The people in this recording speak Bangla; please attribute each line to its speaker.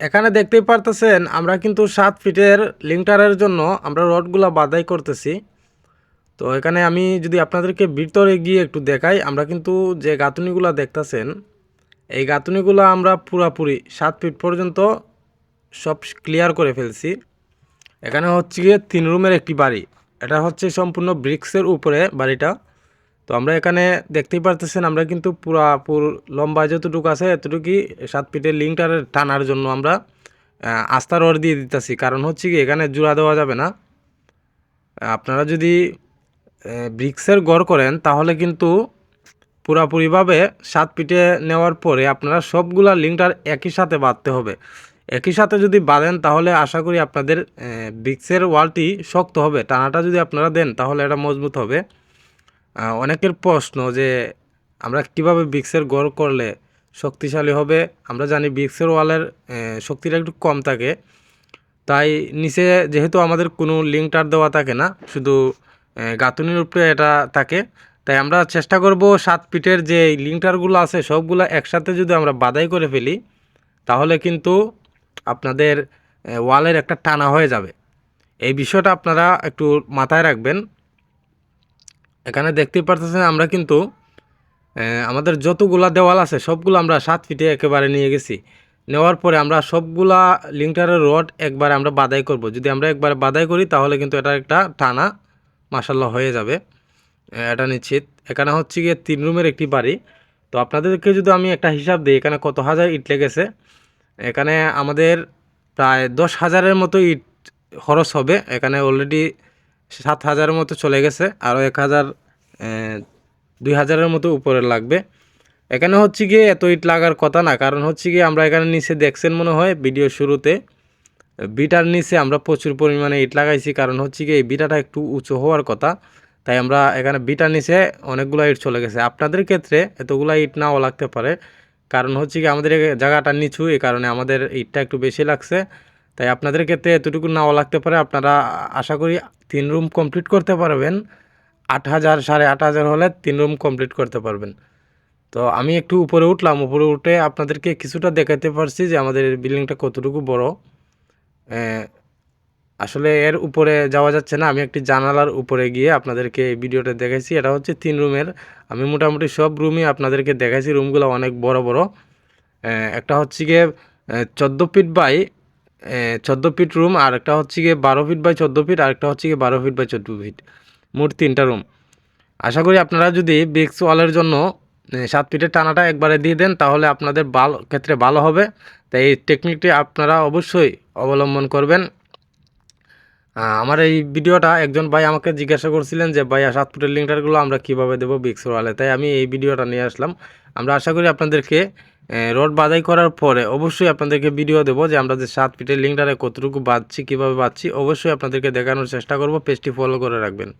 Speaker 1: এখানে দেখতেই পারতেছেন, আমরা কিন্তু সাত ফিটের লিঙ্কটারের জন্য আমরা রডগুলা বাদাই করতেছি। তো এখানে আমি যদি আপনাদেরকে ভিতরে গিয়ে একটু দেখাই, আমরা কিন্তু যে গাঁথুনিগুলো দেখতেছেন, এই গাঁথুনিগুলো আমরা পুরাপুরি সাত ফিট পর্যন্ত সব ক্লিয়ার করে ফেলছি। এখানে হচ্ছে গিয়ে তিন রুমের একটি বাড়ি, এটা হচ্ছে সম্পূর্ণ ব্রিক্সের উপরে বাড়িটা। তো আমরা এখানে দেখতেই পারতেছেন, আমরা কিন্তু পুরাপুর লম্বা যতটুকু আছে এতটুকুই সাত ফিটের লিঙ্কটার টানার জন্য আমরা আস্থা রড দিয়ে দিতেছি। কারণ হচ্ছে কি, এখানে জোড়া দেওয়া যাবে না। আপনারা যদি ব্রিক্সের গড় করেন, তাহলে কিন্তু পুরাপুরিভাবে সাত পিঠে নেওয়ার পরে আপনারা সবগুলা লিঙ্কটার একই সাথে বাঁধতে হবে। একই সাথে যদি বাঁধেন, তাহলে আশা করি আপনাদের ব্রিক্সের ওয়ালটি শক্ত হবে। টানাটা যদি আপনারা দেন, তাহলে এটা মজবুত হবে। অনেকের প্রশ্ন যে আমরা কীভাবে বিক্সের গড় করলে শক্তিশালী হবে? আমরা জানি ব্রিক্সের ওয়ালের শক্তিটা একটু কম থাকে। তাই নিচে যেহেতু আমাদের কোনো লিঙ্কটার দেওয়া থাকে না, শুধু গাঁথুনির উপরে এটা থাকে, তাই আমরা চেষ্টা করব সাত ফিটের যে লিঙ্কটারগুলো আছে সবগুলো একসাথে যদি আমরা বাদাই করে ফেলি, তাহলে কিন্তু আপনাদের ওয়ালের একটা টানা হয়ে যাবে। এই বিষয়টা আপনারা একটু মাথায় রাখবেন। এখানে দেখতে পারতেছেন আমরা কিন্তু আমাদের যতগুলা দেওয়াল আছে, সবগুলো আমরা সাত ফিটে একেবারে নিয়ে গেছি। নেওয়ার পরে আমরা সবগুলা লিঙ্কটারের রড একবারে আমরা বাদাই করব। যদি আমরা একবারে বাদাই করি, তাহলে কিন্তু এটা একটা টানা মাসাল্লাহ হয়ে যাবে। এটা নিশ্চিত। এখানে হচ্ছে গিয়ে তিন রুমের একটি বাড়ি। তো আপনাদেরকে যদি আমি একটা হিসাব দিই, এখানে কত হাজার ইট লেগেছে? এখানে আমাদের প্রায় দশ হাজারের মতো ইট খরচ হবে। এখানে অলরেডি সাত হাজারের মতো চলে গেছে, আরও এক হাজার দুই হাজারের মতো উপরে লাগবে। এখানে হচ্ছে গিয়ে এত ইট লাগার কথা না, কারণ হচ্ছে গিয়ে আমরা এখানে নিচে দেখছেন মনে হয় ভিডিও শুরুতে, বিটার নিচে আমরা প্রচুর পরিমাণে ইট লাগাইছি, কারণ হচ্ছে গিয়ে এই বিটাটা একটু উঁচু হওয়ার কথা। তাই আমরা এখানে বিটার নিচে অনেকগুলো ইট চলে গেছে। আপনাদের ক্ষেত্রে এতগুলো ইট নাও লাগতে পারে, কারণ হচ্ছে কি আমাদের জায়গাটা নিচু এই কারণে আমাদের ইটটা একটু বেশি লাগছে। তাই আপনাদের ক্ষেত্রে এতটুকু নাও লাগতে পারে, আপনারা আশা করি তিন রুম কমপ্লিট করতে পারবেন। আট হাজার, সাড়ে আট হাজার হলে তিন রুম কমপ্লিট করতে পারবেন। তো আমি একটু উপরে উঠলাম। উপরে উঠে আপনাদেরকে কিছুটা দেখাতে পারছি যে আমাদের বিল্ডিংটা কতটুকু বড়। আসলে এর উপরে যাওয়া যাচ্ছে না। আমি একটি জানালার উপরে গিয়ে আপনাদেরকে এই ভিডিওটা দেখাইছি। এটা হচ্ছে তিন রুমের। আমি মোটামুটি সব রুমই আপনাদেরকে দেখাইছি। রুমগুলো অনেক বড় বড়। একটা হচ্ছে গিয়ে চোদ্দ ফিট বাই চোদ্দ ফিট রুম আর একটা হচ্ছে গিয়ে বারো ফিট বাই চোদ্দ ফিট আর একটা হচ্ছে গিয়ে বারো ফিট বাই চোদ্দ ফিট। মোট তিনটা রুম আশা করি আপনারা যদি ব্রিক্স ওয়ালের জন্য সাত ফিটের টানাটা একবারে দিয়ে দেন, তাহলে আপনাদের ভালো, ক্ষেত্রে ভালো হবে। তাই এই টেকনিকটি আপনারা অবশ্যই অবলম্বন করবেন। আমার এই ভিডিওটা একজন ভাই আমাকে জিজ্ঞাসা করছিলেন যে ভাই সাত ফুটের লিঙ্কটারগুলো আমরা কীভাবে দেবো বিক্স ওয়ালে তাই আমি এই ভিডিওটা নিয়ে আসলাম। আমরা আশা করি আপনাদেরকে রড বাদাই করার পরে অবশ্যই আপনাদেরকে ভিডিও দেবো যে, আমরা যে সাত ফিটের লিঙ্কটারে কতটুকু বাঁধছি, কীভাবে বাঁধছি, অবশ্যই আপনাদেরকে দেখানোর চেষ্টা করব। পেজটি ফলো করে রাখবেন।